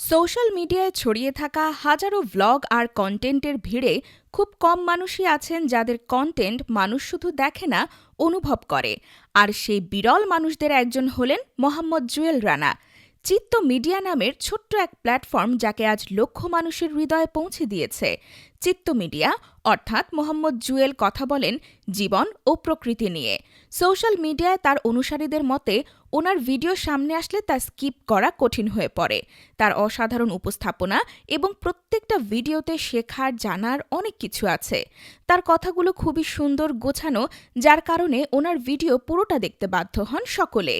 Social মিডিয়ায় ছড়িয়ে থাকা হাজারো ভ্লগ আর কন্টেন্টের ভিড়ে খুব কম মানুষই আছেন যাদের কন্টেন্ট মানুষ শুধু দেখে না, অনুভব করে। আর সেই বিরল মানুষদের একজন হলেন মোহাম্মদ জুয়েল রানা। চিত্ত মিডিয়া নামের ছোট্ট এক প্ল্যাটফর্ম যাকে আজ লক্ষ মানুষের হৃদয়ে পৌঁছে দিয়েছে। চিত্ত মিডিয়া, অর্থাৎ মোহাম্মদ জুয়েল কথা বলেন জীবন ও প্রকৃতি নিয়ে। সোশ্যাল মিডিয়ায় তার অনুসারীদের মতে, ওনার ভিডিও সামনে আসলে তা স্কিপ করা কঠিন হয়ে পড়ে। তার অসাধারণ উপস্থাপনা এবং প্রত্যেকটা ভিডিওতে শেখার, জানার অনেক কিছু আছে। তার কথাগুলো খুবই সুন্দর গোছানো, যার কারণে ওনার ভিডিও পুরোটা দেখতে বাধ্য হন সকলে।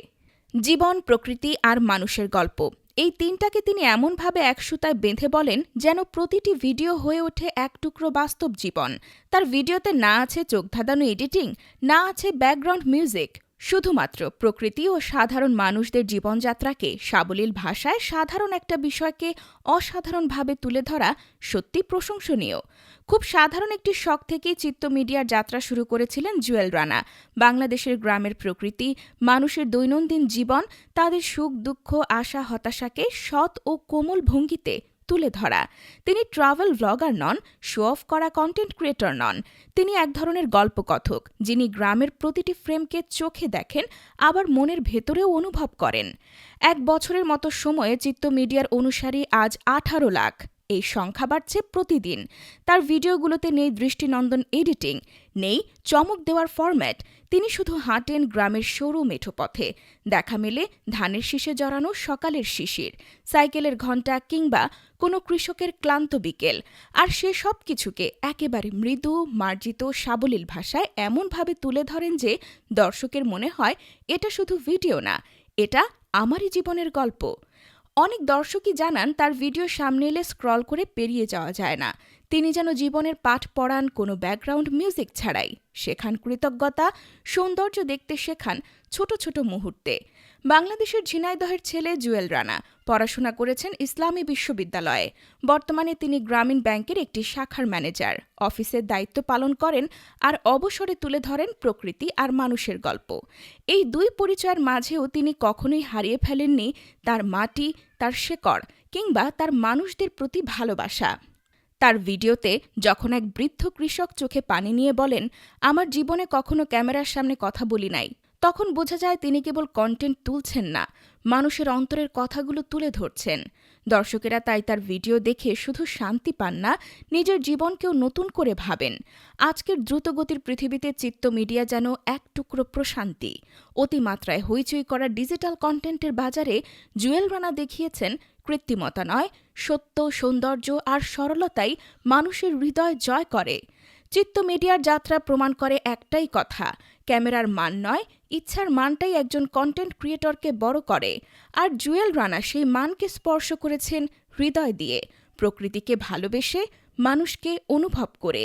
জীবন, প্রকৃতি আর মানুষের গল্প। এই তিনটাকে তিনি এমনভাবে এক সুতায় বেঁধে বলেন যেন প্রতিটি ভিডিও হয়ে ওঠে এক টুকরো বাস্তব জীবন। তার ভিডিওতে না আছে চোখ ধাঁধানো এডিটিং, না আছে ব্যাকগ্রাউন্ড মিউজিক। শুধুমাত্র প্রকৃতি ও সাধারণ মানুষদের জীবনযাত্রাকে সাবলীল ভাষায় সাধারণ একটা বিষয়কে অসাধারণভাবে তুলে ধরা সত্যি প্রশংসনীয়। খুব সাধারণ একটি শখ থেকেই চিত্ত মিডিয়ার যাত্রা শুরু করেছিলেন জুয়েল রানা। বাংলাদেশের গ্রামের প্রকৃতি, মানুষের দৈনন্দিন জীবন, তাদের সুখ, দুঃখ, আশা, হতাশাকে সৎ ও কোমল ভঙ্গিতে তুলে ধরা। তিনি ট্রাভেল ব্লগার নন শো অফ করা কন্টেন্ট ক্রিয়েটর নন। তিনি এক ধরনের গল্পকথক, যিনি গ্রামের প্রতিটি ফ্রেমকে চোখে দেখেন, আবার মনের ভেতরেও অনুভব করেন। এক বছরের মতো সময়ে চিত্ত মিডিয়ার অনুসারী আজ আঠারো লাখ। এই সংখ্যা বাড়ছে প্রতিদিন। তার ভিডিওগুলোতে নেই দৃষ্টিনন্দন এডিটিং, নেই চমক দেওয়ার ফরম্যাট। তিনি শুধু হাঁটেন গ্রামের সরু মেঠো পথে। দেখা মেলে ধানের শীষে জড়ানো সকালের শিশির, সাইকেলের ঘণ্টা কিংবা কোনো কৃষকের ক্লান্ত বিকেল। আর সে সব কিছুকে একেবারে মৃদু, মার্জিত, সাবলীল ভাষায় এমনভাবে তুলে ধরেন যে দর্শকের মনে হয় এটা শুধু ভিডিও না, এটা আমারই জীবনের গল্প। অনেক দর্শকই জানান তার ভিডিও সামনে এলে স্ক্রল করে পেরিয়ে যাওয়া যায় না। তিনি যেন জীবনের পাঠ পড়ান কোনো ব্যাকগ্রাউন্ড মিউজিক ছাড়াই। শেখান কৃতজ্ঞতা, সৌন্দর্য দেখতে শেখান ছোট ছোট মুহূর্তে। বাংলাদেশের ঝিনাইদহের ছেলে জুয়েল রানা পড়াশোনা করেছেন ইসলামী বিশ্ববিদ্যালয়ে। বর্তমানে তিনি গ্রামীণ ব্যাংকের একটি শাখার ম্যানেজার। অফিসের দায়িত্ব পালন করেন আর অবসরে তুলে ধরেন প্রকৃতি আর মানুষের গল্প। এই দুই পরিচয়ের মাঝেও তিনি কখনোই হারিয়ে ফেলেননি তার মাটি, তার শেকড় কিংবা তার মানুষদের প্রতি ভালোবাসা। তার ভিডিওতে যখন এক বৃদ্ধ কৃষক চোখে পানি নিয়ে বলেন, আমার জীবনে কখনো ক্যামেরার সামনে কথা বলি নাই। তখন বোঝা যায় তিনি কেবল কন্টেন্ট তুলছেন না, মানুষের অন্তরের কথাগুলো তুলে ধরছেন। দর্শকেরা তাই তার ভিডিও দেখে শুধু শান্তি পান না, নিজের জীবনকেও নতুন করে ভাবেন। আজকের দ্রুতগতির পৃথিবীতে চিত্ত মিডিয়া যেন এক টুকরো প্রশান্তি। অতিমাত্রায় হইচই করা ডিজিটাল কন্টেন্টের বাজারে জুয়েল রানা দেখিয়েছেন কৃত্রিমতা নয়, সত্য, সৌন্দর্য আর সরলতাই মানুষের হৃদয় জয় করে। চিত্ত মিডিয়ার যাত্রা প্রমাণ করে একটাই কথা, ক্যামেরার মান নয়, ইচ্ছার মানটাই একজন কন্টেন্ট ক্রিয়েটরকে বড় করে। আর জুয়েল রানা সেই মানকে স্পর্শ করেছেন হৃদয় দিয়ে, প্রকৃতিকে ভালোবেসে, মানুষকে অনুভব করে।